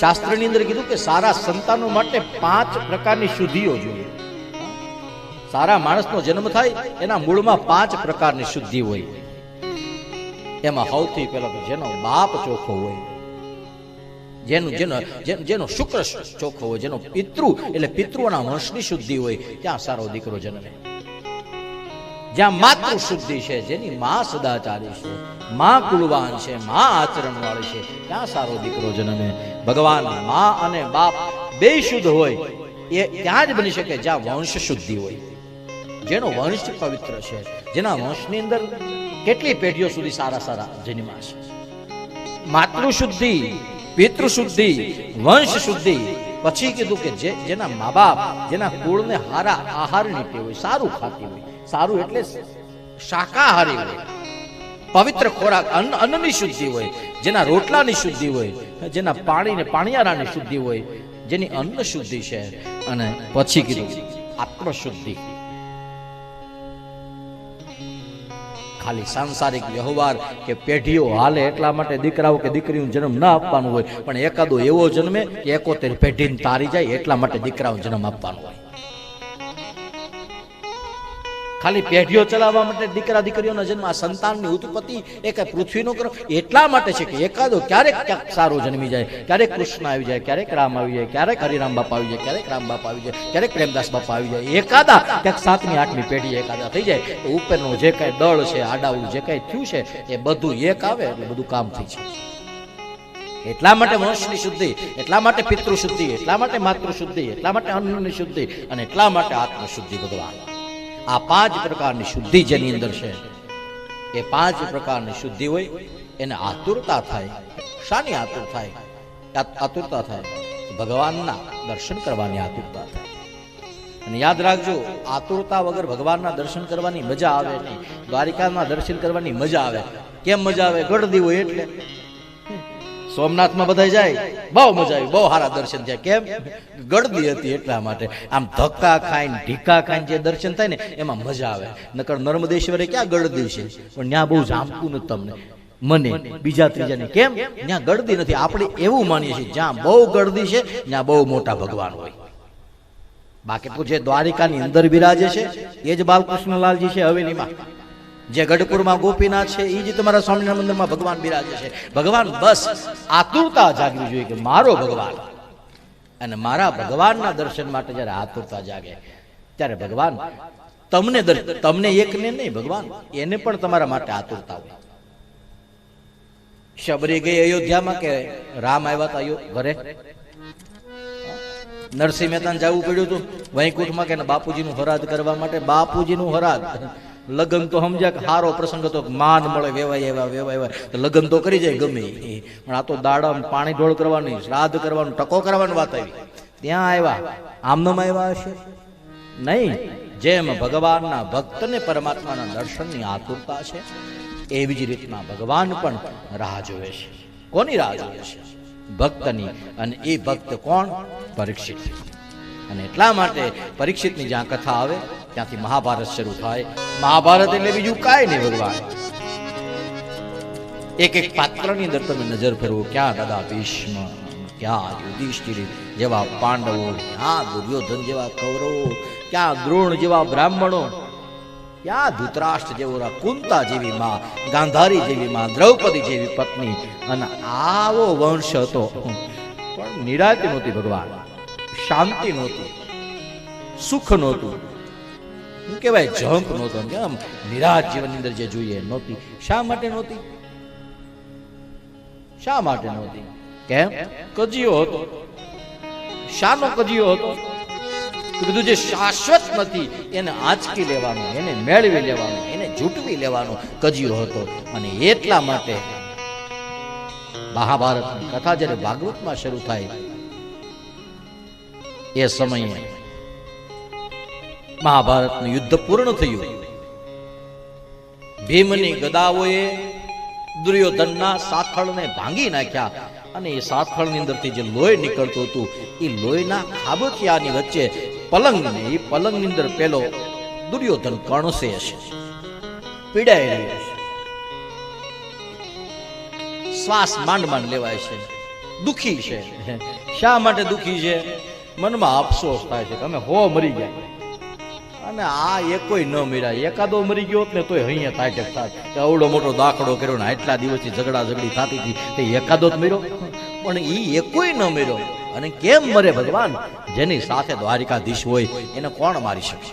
શાસ્ત્રની અંદર કીધું કે સારા સંતાનો માટે પાંચ પ્રકારની શુદ્ધિઓ જોઈએ. સારા માણસનો જન્મ થાય, એના મૂળમાં પાંચ પ્રકારની શુદ્ધિ હોય. એમાં સૌથી પહેલો જેનો બાપ ચોખ્ખો હોય, જેનું, જેનો જેનો શુક્ર ચોખ્ખો હોય, જેનો પિતૃ, એટલે પિતૃઓના વંશની શુદ્ધિ હોય, ત્યાં સારો દીકરો જન્મે. જ્યાં માતૃ શુદ્ધિ છે, જેની માં સદાચારી છે, માં કુળવાન છે, માં આચરણ વાળી છે, ત્યાં સારો દીકરો જન્મે. ભગવાનમાં અને બાપ બે શુદ્ધ હોય, એ ત્યાં જ બની શકે જ્યાં વંશ શુદ્ધિ હોય. જેનો વંશ પવિત્ર છે, જેના વંશની અંદર કેટલી પેઢીઓ સુધી સારા સારા જન્મા છે. માતૃ શુદ્ધિ પિતૃ શુદ્ધિ વંશ શુદ્ધિ, પછી કીધું કે જે, જેના મા બાપ, જેના કુળને હારા આહાર ટેવ હોય, સારું ખાતી હોય, સારું એટલે શાકાહારી હોય, પવિત્ર ખોરાક, અન્ન, અન્નની શુદ્ધિ હોય, જેના રોટલાની શુદ્ધિ હોય જેના પાણીને પાણિયારાની શુદ્ધિ હોય, જેની અન્ન શુદ્ધિ છે. અને પછી કીધું, આત્મશુદ્ધિ. ખાલી સાંસારિક વ્યવહાર કે પેઢીઓ હાલે એટલા માટે દીકરાઓ કે દીકરીનો જન્મ ના આપવાનું હોય, પણ એકાદો એવો જન્મે કે એકોતેર પેઢીને તારી જાય એટલા માટે દીકરાઓ જન્મ આપવાનો હોય. ખાલી પેઢીઓ ચલાવવા માટે દીકરા દીકરીઓનો જન્મ, આ સંતાનની ઉત્પત્તિ એ કઈ પૃથ્વીનો ગ્રહ એટલા માટે છે કે એકાદો ક્યારેક ક્યાંક સારો જન્મી જાય. ક્યારેક કૃષ્ણ આવી જાય, ક્યારેક રામ આવી જાય, ક્યારેક હરિરામ બાપા આવી જાય, ક્યારેક રામ બાપા આવી જાય, ક્યારેક પ્રેમદાસ બાપા આવી જાય. એકાદા, ક્યાંક સાતમી, આઠમી પેઢી એકાદા થઈ જાય. તો ઉપરનું જે કાંઈ દળ છે, આડાવું જે કાંઈ થયું છે, એ બધું એક આવે એટલે બધું કામ થઈ જાય. એટલા માટે વંશની શુદ્ધિ, એટલા માટે પિતૃ શુદ્ધિ એટલા માટે માતૃ શુદ્ધિ એટલા માટે અન્નની શુદ્ધિ અને એટલા માટે આત્મ શુદ્ધિ ભગવાન. આ પાંચ પ્રકારની શુદ્ધિ જેની અંદર છે. એ પાંચ પ્રકારની શુદ્ધિ હોય, એને આતુરતા થાય. શાની આતુર થાય? આતુરતા થાય. ભગવાનના દર્શન કરવાની આતુરતા થાય. અને યાદ રાખજો, આતુરતા વગર ભગવાનના દર્શન કરવાની મજા આવે નહીં. દ્વારિકામાં દર્શન કરવાની મજા આવે. કેમ મજા આવે? ગળદી હોય એટલે સોમનાથમાં બધા જાય? બહુ મજા આવી, બહુ સારા દર્શન થયા. કેમ? ગળદી હતી એટલા માટે. આમ ધક્કા ખાઈને, ઢીકા ખાઈને જે દર્શન થાય ને, એમાં મજા આવે. નકર નર્મદેશ્વરે ક્યાં ગળદી છે? પણ ત્યાં બહુ જામતું નથી તમને. મને, બીજા ત્રીજાને. કેમ? ત્યાં ગળદી નથી. આપણે એવું માનીએ છીએ, જ્યાં બહુ ગળદી છે, ત્યાં બહુ મોટા ભગવાન હોય. બાકી તો જે દ્વારિકાની અંદર બિરાજે છે, એ જ બાલકૃષ્ણલાલજી છે હવેલીમાં. જે ગઢપુરમાં ગોપીનાથ છે એ જ તમારા સ્વામિનારાયણ મંદિરમાં ભગવાન બિરાજે છે. ભગવાન બસ આતુરતા જાગવી જોઈએ કે મારો ભગવાન. અને મારા ભગવાનના દર્શન માટે જ્યારે આતુરતા જાગે, ત્યારે ભગવાન તમને તમને એકને નહીં, ભગવાન એને પણ તમારા માટે આતુરતા હોય. શબરી ગઈ અયોધ્યામાં કે રામ આવ્યા હતા ઘરે? નરસિંહ મહેતાને જવું પડ્યું હતું વૈકુંઠમાં કે બાપુજીનું હરાદ કરવા માટે. બાપુજીનું હરાદ. લગ્ન તો સમજ્યા કે સારો પ્રસંગ હતો માન મળે, વેવાય એવા વેવાય એવા તો લગ્ન તો કરી જાય ગમે. પણ આ તો દાડા પાણી ઢોળ કરવાની, શ્રાદ્ધ કરવાનું, ટકો કરવાની વાત આવી. ત્યાં આવ્યા. આમનામ આવ્યા હશે? નહીં. જેમ ભગવાનના ભક્તને પરમાત્માના દર્શનની આતુરતા છે, એવી જ રીતના ભગવાન પણ રાહ જોવે છે. કોની રાહ જોવે છે? ભક્તની. અને એ ભક્ત કોણ? પરીક્ષિત. અને એટલા માટે પરીક્ષિતની જ્યાં કથા આવે ત્યાંથી મહાભારત શરૂ થાય. મહાભારત એટલે બીજું કાંઈ નહીં ભગવાન. એક એક પાત્રની અંદર તમે નજર ફેરવો, ક્યાં દાદા ભીષ્મ, ક્યાં યુધિષ્ઠિર જેવા પાંડવો, ક્યાં દુર્યોધન જેવા કૌરવો, ક્યાં દ્રોણ જેવા બ્રાહ્મણો, ક્યાં ધૃતરાષ્ટ્ર જેવો કુંતા જેવી માં, ગાંધારી જેવી માં, દ્રૌપદી જેવી પત્ની અને આવો વંશ હતો પણ નિરાતી નહોતી ભગવાન. શાંતિ નહોતી. સુખ નહોતું. શું કહેવાય જમ્પ નહોતો. એમ નિરાશ જીવનની અંદર જે જોઈએ, નહોતી. શા માટે નહોતી? શા માટે નહોતી? કેમ? કજિયો હતો. શાનો કજિયો હતો? તો જે શાશ્વત નથી, એને આંચકી લેવાનું, એને મેળવી લેવાનું, એને જૂટવી લેવાનો કજિયો હતો. અને એટલા માટે મહાભારતની કથા જ્યારે ભાગવતમાં શરૂ થાય, એ સમયે મહાભારતનું યુદ્ધ પૂર્ણ થયું. ભીમની ગદાઓએ દુર્યોધનના સાથળને ભાંગી નાખ્યા અને એ સાથળની અંદરથી જે લોહી નીકળતું હતું એ લોહીના ખાબોચિયાની વચ્ચે પલંગને એ પલંગની અંદર પેલો દુર્યોધન કણસે હશે. પીડાઈ રહ્યો છે શ્વાસ માંડ માંડ લેવાય છે. દુખી છે. શા માટે દુખી છે? મનમાં અફસોસ થાય છે કે અમે હો મરી ગયા. અને આ એકોય ન મર્યા. એકાદો મરી ગયો ને તોય અહીંયા તાટક થાત. અવડો મોટો દાખલો કર્યો ને આટલા દિવસથી ઝઘડા ઝઘડી થતી હતી. તે એકાદો જ મર્યો પણ એ એકોય ન મર્યો અને કેમ મરે ભગવાન? જેની સાથે દ્વારિકાધીશ હોય એને કોણ મારી શકે